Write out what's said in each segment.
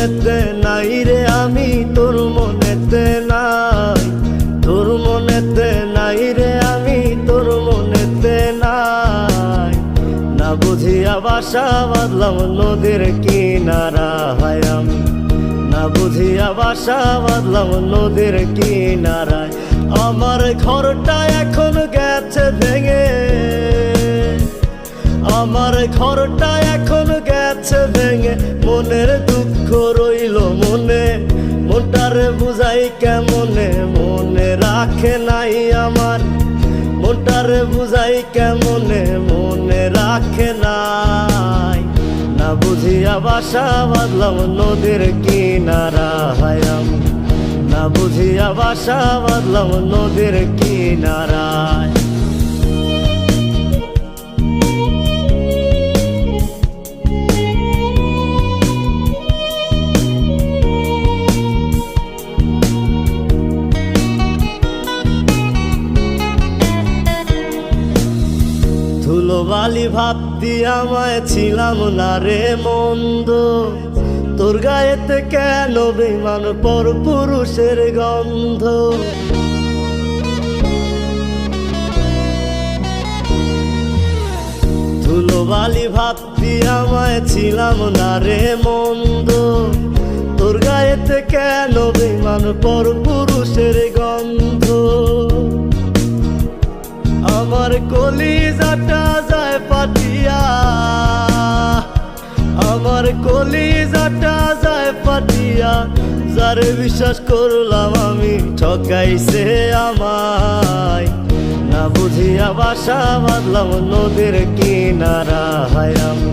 মনেতে নাই রে, আমি তোর মনেতে নাই। তোর মনেতে নাই রে, আমি তোর মনেতে নাই। না বুঝিয়া বাসা বাঁধলাম নদীর কিনারা, হয় আমি। না বুঝিয়া বাসা বাঁধলাম নদীর কিনারায়। আমার ঘরটা এখন গেছে ভেঙে। আমার ঘরটা এখন গেছে ভেঙে। মনের মনে, মনটারে বুঝাই কেমনে? মনে রাখে নাই আমার, মনটারে বুঝাই কেমনে? মনে রাখে নাই। না বুঝিয়া বাসা বাঁধলাম নদীর কিনারা হায়াম না বুঝিয়া বাসা বাঁধলাম নদীর কিনারায় ধুলোবালি ভাবতি আমায় ছিলাম না রে মন্দ। তোর গায়েতে কেন বেমান পর পুরুষের গন্ধ? ধুলোবালি ভাবতি আমায় ছিলাম না রে মন্দ। তোর গায়েতে কেন বেমান পর পুরুষের গন্ধ? আমার কলিজাটা আমার কলিজাটা যায় পাটিয়া যারে বিশ্বাস করলাম আমি, ঠকাইছে আমায়। না বুঝিয়া বাসা বাঁধলাম নদীর কিনারা, হায় আমি।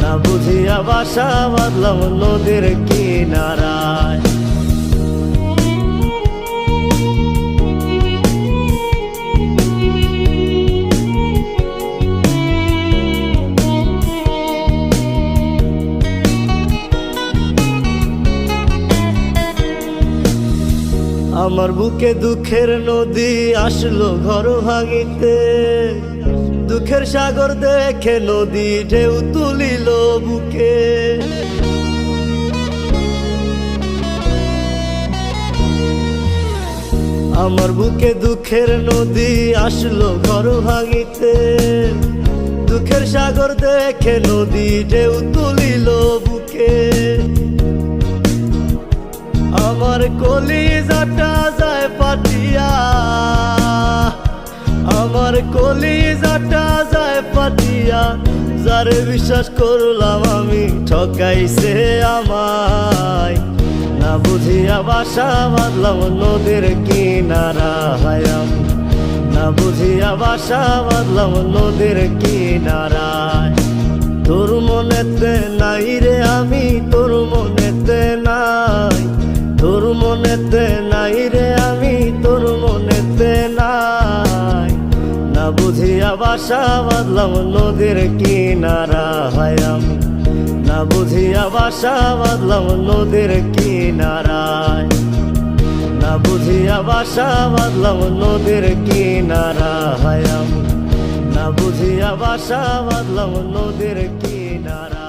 না বুঝিয়া বাসা বাঁধলাম নদীর কিনারায়। আমার বুকে দুঃখের নদী আসলো ঘর ভাঙিতে। দুঃখের সাগর দেখে নদী ঢেউ তুলিল বুকে। আমার বুকে দুঃখের নদী আসলো ঘর ভাঙিতে। দুঃখের সাগর দেখে নদী ঢেউ তুলিল বুকে। আমার কলিজাটা যায় পাটিয়া যারে বিশ্বাস করলাম আমি ঠকাইছে আমায়। না বুঝিয়া বাসা বাঁধলাম নদীর কিনারা হায়াম। না বুঝিয়া বাসা বাঁধলাম নদীর কিনারায়। তোর মনেতে নাই রে আমি, তোর মনেতে নাই। তোর মনেতে নাই রে আমি বুঝিয়া বাসা বাঁধলাম নদীর কিনারা হায়াম। না বুঝিয়া বাসা বাঁধলাম নদীর কিনারায়। না বুঝিয়া বাসা বাঁধলাম নদীর কিনারা হায়াম। না বুঝিয়া বাসা বাঁধলাম নদীর কিনারা।